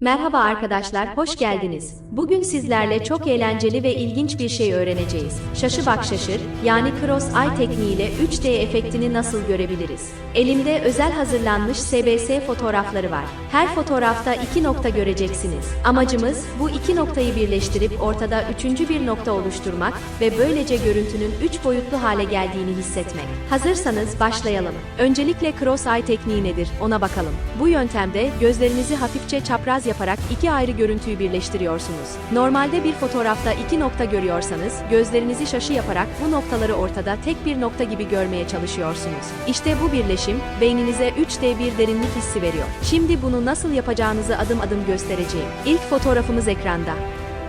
Merhaba arkadaşlar, hoş geldiniz. Bugün sizlerle çok eğlenceli ve ilginç bir şey öğreneceğiz. Şaşı bak şaşır, yani cross eye tekniğiyle 3D efektini nasıl görebiliriz? Elimde özel hazırlanmış SBS fotoğrafları var. Her fotoğrafta iki nokta göreceksiniz. Amacımız bu iki noktayı birleştirip ortada üçüncü bir nokta oluşturmak ve böylece görüntünün üç boyutlu hale geldiğini hissetmek. Hazırsanız başlayalım. Öncelikle cross eye tekniği nedir ona bakalım. Bu yöntemde gözlerinizi hafifçe çapraz yaparak iki ayrı görüntüyü birleştiriyorsunuz. Normalde bir fotoğrafta iki nokta görüyorsanız, gözlerinizi şaşı yaparak bu noktaları ortada tek bir nokta gibi görmeye çalışıyorsunuz. İşte bu birleşim, beyninize 3D bir derinlik hissi veriyor. Şimdi bunu nasıl yapacağınızı adım adım göstereceğim. İlk fotoğrafımız ekranda.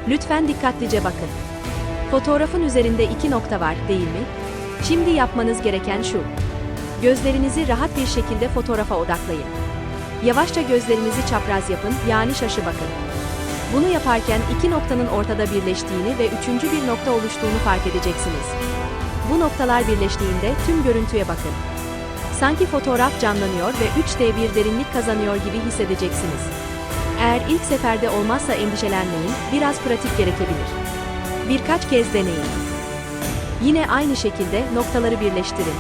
Lütfen dikkatlice bakın. Fotoğrafın üzerinde iki nokta var, değil mi? Şimdi yapmanız gereken şu. Gözlerinizi rahat bir şekilde fotoğrafa odaklayın. Yavaşça gözlerinizi çapraz yapın, yani şaşı bakın. Bunu yaparken iki noktanın ortada birleştiğini ve üçüncü bir nokta oluştuğunu fark edeceksiniz. Bu noktalar birleştiğinde tüm görüntüye bakın. Sanki fotoğraf canlanıyor ve 3D bir derinlik kazanıyor gibi hissedeceksiniz. Eğer ilk seferde olmazsa endişelenmeyin, biraz pratik gerekebilir. Birkaç kez deneyin. Yine aynı şekilde noktaları birleştirin.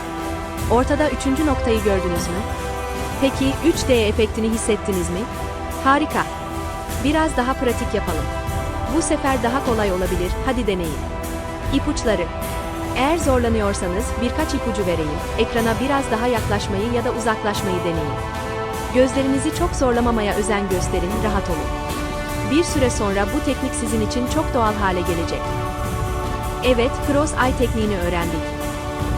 Ortada üçüncü noktayı gördünüz mü? Peki 3D efektini hissettiniz mi? Harika. Biraz daha pratik yapalım. Bu sefer daha kolay olabilir. Hadi deneyin. İpuçları. Eğer zorlanıyorsanız birkaç ipucu vereyim. Ekrana biraz daha yaklaşmayı ya da uzaklaşmayı deneyin. Gözlerinizi çok zorlamamaya özen gösterin, rahat olun. Bir süre sonra bu teknik sizin için çok doğal hale gelecek. Evet, cross eye tekniğini öğrendik.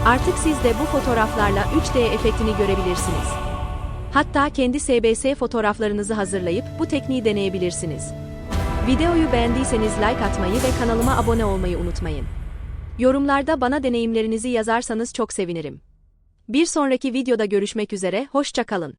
Artık siz de bu fotoğraflarla 3D efektini görebilirsiniz. Hatta kendi SBS fotoğraflarınızı hazırlayıp bu tekniği deneyebilirsiniz. Videoyu beğendiyseniz like atmayı ve kanalıma abone olmayı unutmayın. Yorumlarda bana deneyimlerinizi yazarsanız çok sevinirim. Bir sonraki videoda görüşmek üzere, hoşça kalın.